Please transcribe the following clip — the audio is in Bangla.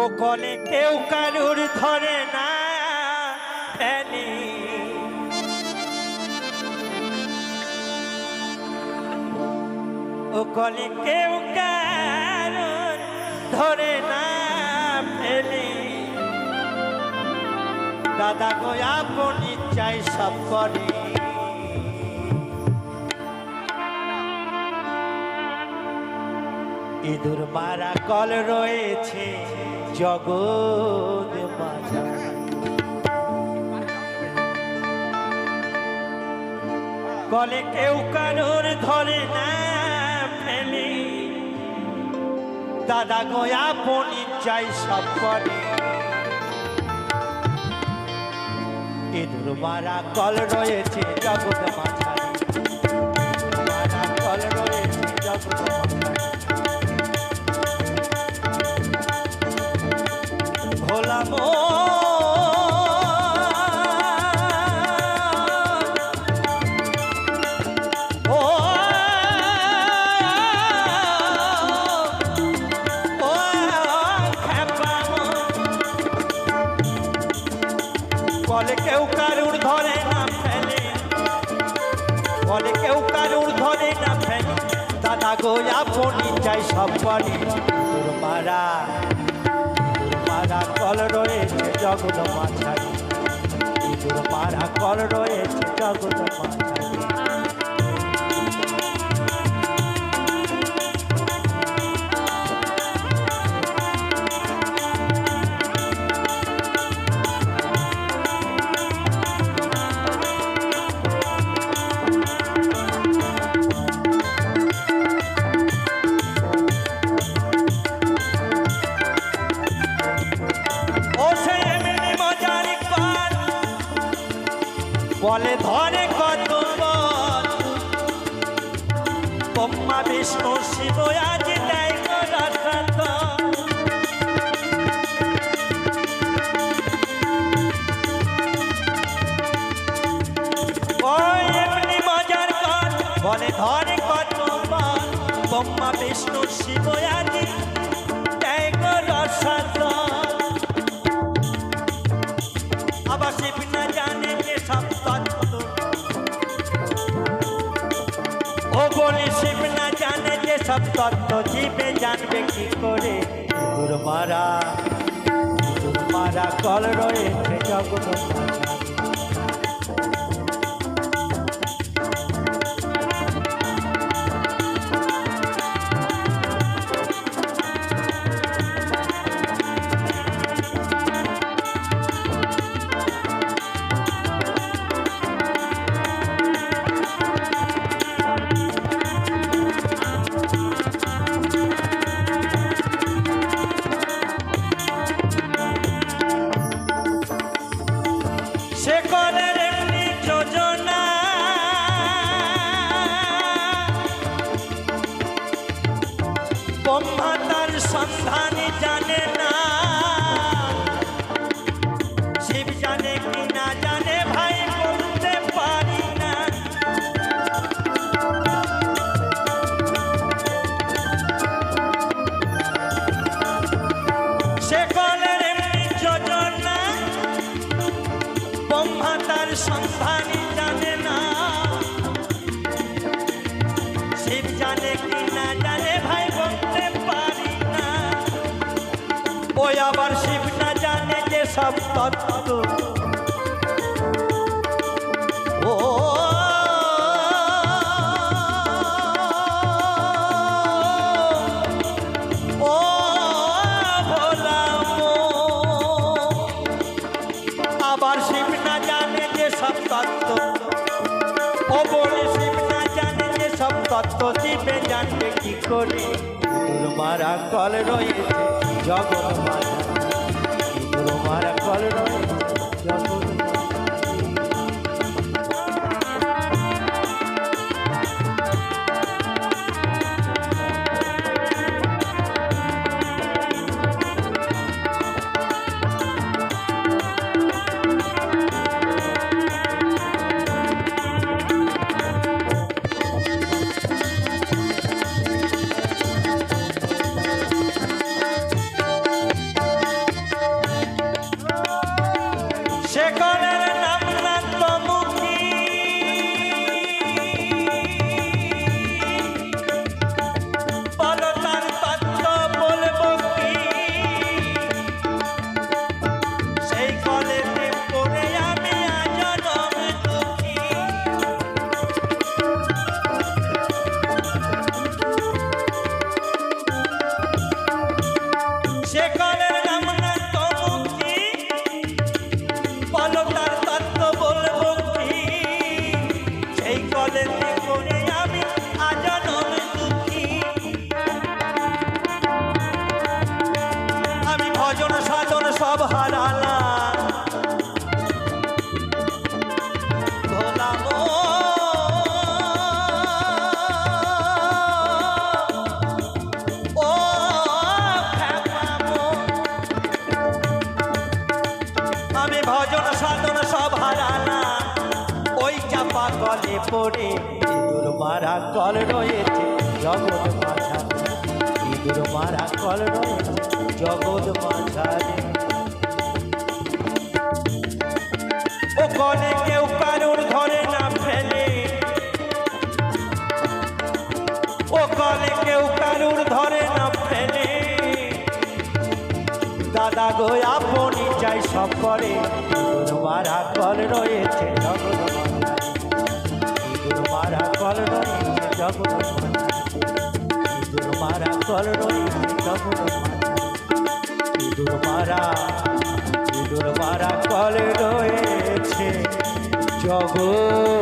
ও কলে কেউ কারুর ধরে না ফেলে। ও কলে কেউ কারুর ধরে না ফেলে। দাদা গো, আপনি চাই সব করে। ইঁদুর মারা কল রয়েছে জগৎ মাজা কলে কেউ কারোর ধরে না ফেলে। দাদা গয়া পনি চাই সব করে। ইঁদুর মারা কল রয়েছে জগৎ মাঝারি বলে কেউ কারুর ধরে না ফেলে। বলে কেউ কারুর ধরে না ফেলে। দাদা গো, আপনি চাই সব বলে মারা মারা কল রয়েছে জগৎ মাঝারি। মারা কল রয়েছে জগৎ মাঝারি। বলে ধরে কত ব্রহ্মা বিষ্ণু শিব আজ বলে ধরে কত ব্রহ্মা বিষ্ণু শিব আজ যে সব তত্ত্ব জীবে জানবে কি করে? মারা মারা কল রয়েছে জগৎ। সন্ধান জানে না। সব আবার যে সব তত্ত্ব। না জানে যে সব তত্ত্ব। জানবে কি করে? ইঁদুর মারা কল রয়েছে জগৎ ইঁদুর মারা কলে পড়ে, ইঁদুর মারা কল রয়েছে, জগৎ মাঝা ইঁদুর মারা কল রয়েছে, জগৎ মাঝারে। ও কলে কেউ কারুর ধরে না ফেলে। ও কলে কেউ কারুর ধরে না ফেলে। দাদা গো, আপনি চাই সব করে মারা কল রয়েছে, জগৎ রয়েছে জগৎ মাঝারে ইঁদুর মারা কল রয়েছে জগৎ মাঝারে ইঁদুর মারা ইঁদুর মারা কল রয়েছে জগৎ